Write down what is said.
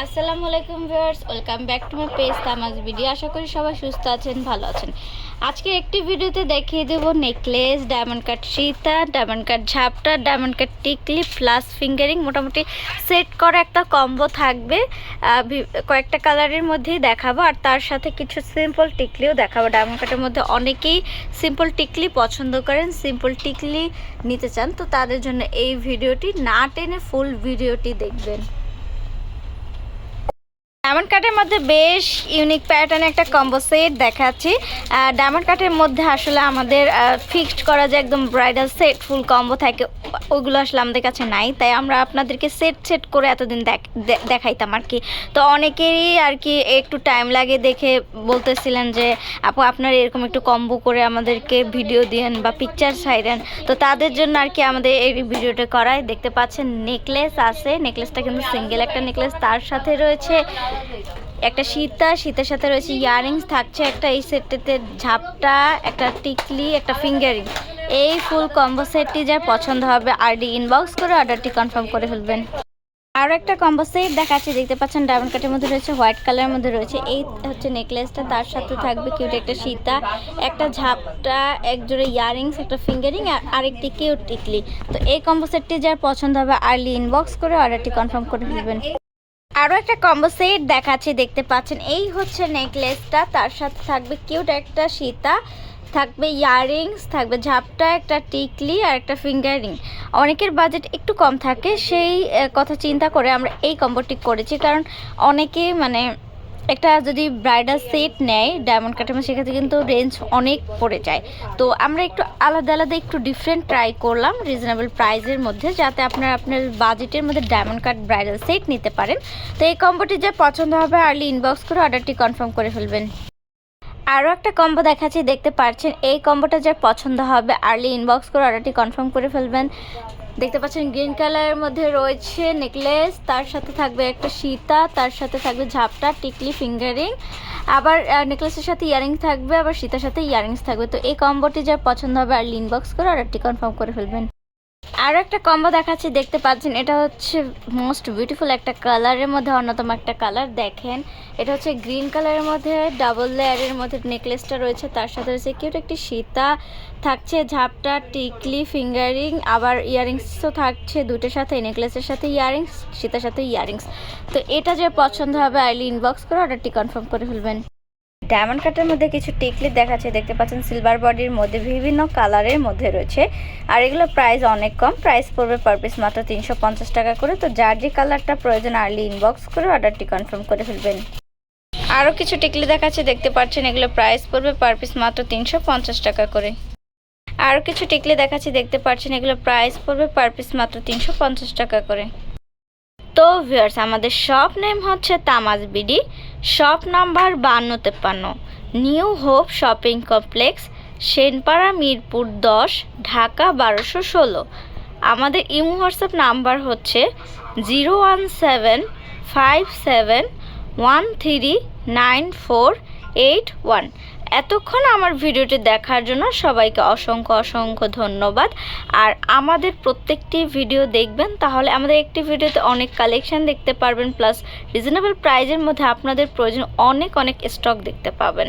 আসসালামু আলাইকুম viewers, welcome back to my page তামাজ video. আশা করি সবাই সুস্থ আছেন, ভালো আছেন। আজকের একটি ভিডিওতে দেখিয়ে দেব necklace diamond cut Sita diamond cut ঝাপটা ডায়মন্ড কাট টিকলি প্লাস ফিঙ্গারিং মোটামুটি সেট করা একটা কম্বো থাকবে। কয়েকটা কালারের মধ্যেই দেখাবো, আর তার সাথে কিছু সিম্পল টিকলিও দেখাবো। ডায়মন্ড কাটের মধ্যে অনেকেই সিম্পল টিকলি পছন্দ করেন সিম্পল টিকলি নিতে চান, তো তাদের জন্য এই ভিডিওটি না টেনে ফুল ভিডিওটি দেখবেন। ডায়মন্ড কাটের মধ্যে বেশ ইউনিক প্যাটার্নে একটা কম্বো সেট দেখাচ্ছি। ডায়মন্ড কাটের মধ্যে আসলে আমাদের ফিক্সড করা যে একদম ব্রাইডাল সেট ফুল কম্বো থাকে ওইগুলো আসলে আমাদের কাছে নাই। তাই আমরা আপনাদেরকে সেট সেট করে এতদিন দেখাইতাম আর কি। তো অনেকেরই আর কি একটু টাইম লাগে দেখে বলতেছিলেন যে, আপু, আপনার এরকম একটু কম্বো করে আমাদেরকে ভিডিও দিয়েন বা পিকচার ছাইরেন তো তাদের জন্য আর কি আমাদের এই ভিডিওটা করায় দেখতে পাচ্ছেন নেকলেস আছে। নেকলেসটা কিন্তু সিঙ্গেল একটা নেকলেস তার সাথে রয়েছে একটা সীতা, সীতার সাথে রয়েছে ইয়ারিংস থাকছে একটা এই সেটটিতে ঝাপটা, একটা টিকলি, একটা ফিঙ্গারিং। এই ফুল কম্বো সেটটি যার পছন্দ হবে, আরডি ইনবক্স করে অর্ডারটি কনফার্ম করে ফেলবেন। আরও একটা কম্বো সেট দেখাচ্ছি, দেখতে পাচ্ছেন ডায়মন্ড কাটের মধ্যে রয়েছে হোয়াইট কালারের মধ্যে রয়েছে। এই হচ্ছে নেকলেসটা তার সাথে থাকবে কিউট একটা সীতা, একটা ঝাপটা এক জোড়ে ইয়ারিংস একটা ফিঙ্গারিং, আর আরেকটি কিউট টিকলি। তো এই কম্বো সেটটি যার পছন্দ হবে আর্লি ইনবক্স করে অর্ডারটি কনফার্ম করে ফেলবেন। আরও একটা কম্বো সেট দেখাচ্ছি, দেখতে পাচ্ছেন। এই হচ্ছে নেকলেসটা তার সাথে থাকবে কিউট একটা সীতা, থাকবে ইয়াররিংস থাকবে ঝাপটা, একটা টিকলি আর একটা ফিঙ্গারিং অনেকের বাজেট একটু কম থাকে, সেই কথা চিন্তা করে আমরা এই কম্বোটি করেছি, কারণ অনেকে মানে একটা যদি ব্রাইডাল সেট নেয় ডায়মন্ড কাটের মধ্যে, সেক্ষেত্রে কিন্তু রেঞ্জ অনেক পড়ে যায়। তো আমরা একটু আলাদা আলাদা একটু ডিফারেন্ট ট্রাই করলাম রিজনেবল প্রাইজের মধ্যে, যাতে আপনার আপনার বাজেটের মধ্যে ডায়মন্ড কাট ব্রাইডাল সেট নিতে পারেন। তো এই কম্বোটি যা পছন্দ হবে আর্লি ইনবক্স করে অর্ডারটি কনফার্ম করে ফেলবেন। আরও একটা কম্বো দেখাচ্ছি, দেখতে পাচ্ছেন এই কম্বোটা যার পছন্দ হবে আর্লি ইনবক্স করে অর্ডারটি কনফার্ম করে ফেলবেন। দেখতে পাচ্ছেন গ্রিন কালারের মধ্যে রয়েছে নেকলেস, তার সাথে থাকবে একটা সীতা, তার সাথে থাকবে ঝাপটা, টিকলি ফিঙ্গারিং। আবার নেকলেসের সাথে ইয়ারিংস থাকবে, আবার সীতার সাথে ইয়ারিংস থাকবে। তো এই কম্বোটি যার পছন্দ হবে, আর লিনবক্স করে অর্ডারটি কনফার্ম করে ফেলবেন। আরও একটা কম্বো দেখাচ্ছি, দেখতে পাচ্ছেন, এটা হচ্ছে মোস্ট বিউটিফুল একটা কালারের মধ্যে, অন্যতম একটা কালার দেখেন। এটা হচ্ছে গ্রিন কালারের মধ্যে ডাবল লেয়ারের মধ্যে নেকলেসটা রয়েছে, তার সাথে রয়েছে কিউট একটি সীতা, থাকছে ঝাপটা, টিকলি ফিঙ্গারিং আবার ইয়ারিংসও থাকছে দুটোর সাথে নেকলেসের সাথে ইয়ারিংস সীতার সাথে ইয়ারিংস তো এটা যে পছন্দ হবে, আইলি ইনবক্স করে অর্ডারটি কনফার্ম করে ফেলবেন। ডায়মন্ড কাটের মধ্যে কিছু টিকলি দেখাচ্ছে। দেখতে পাচ্ছেন সিলভার বডির মধ্যে বিভিন্ন কালারের মধ্যে রয়েছে। আর এগুলো প্রাইস অনেক কম। প্রাইস পড়বে পার পিস মাত্র তিনশো পঞ্চাশ টাকা করে। তো যার যে কালারটা প্রয়োজন আর্লি ইনবক্স করে অর্ডারটি কনফার্ম করে ফেলবেন। আরও কিছু টিকলি দেখাচ্ছে। দেখতে পাচ্ছেন এগুলো প্রাইস পড়বে পার পিস মাত্র তিনশো পঞ্চাশ টাকা করে। আরও কিছু টিকলি দেখাচ্ছি। দেখতে পাচ্ছেন এগুলো প্রাইস পড়বে পার পিস মাত্র তিনশো পঞ্চাশ টাকা করে। তো ভিউয়ার্স আমাদের শপ নেম হচ্ছে তামাজ বিডি শপ নাম্বার বান্ন তেপ্পান্ন, new hope shopping complex, Senpara Mirpur দশ, ঢাকা বারোশো ষোলো। আমাদের ইমো হোয়াটসঅ্যাপ নাম্বার হচ্ছে zero one seven five seven one three nine four eight one. এতক্ষণ আমার ভিডিওটি দেখার জন্য সবাইকে অসংখ্য অসংখ্য ধন্যবাদ। আর আমাদের প্রত্যেকটি ভিডিও দেখবেন, তাহলে আমাদের একটি ভিডিওতে অনেক কালেকশন দেখতে পারবেন প্লাস রিজনেবল প্রাইজের মধ্যে আপনাদের প্রয়োজন অনেক অনেক স্টক দেখতে পাবেন।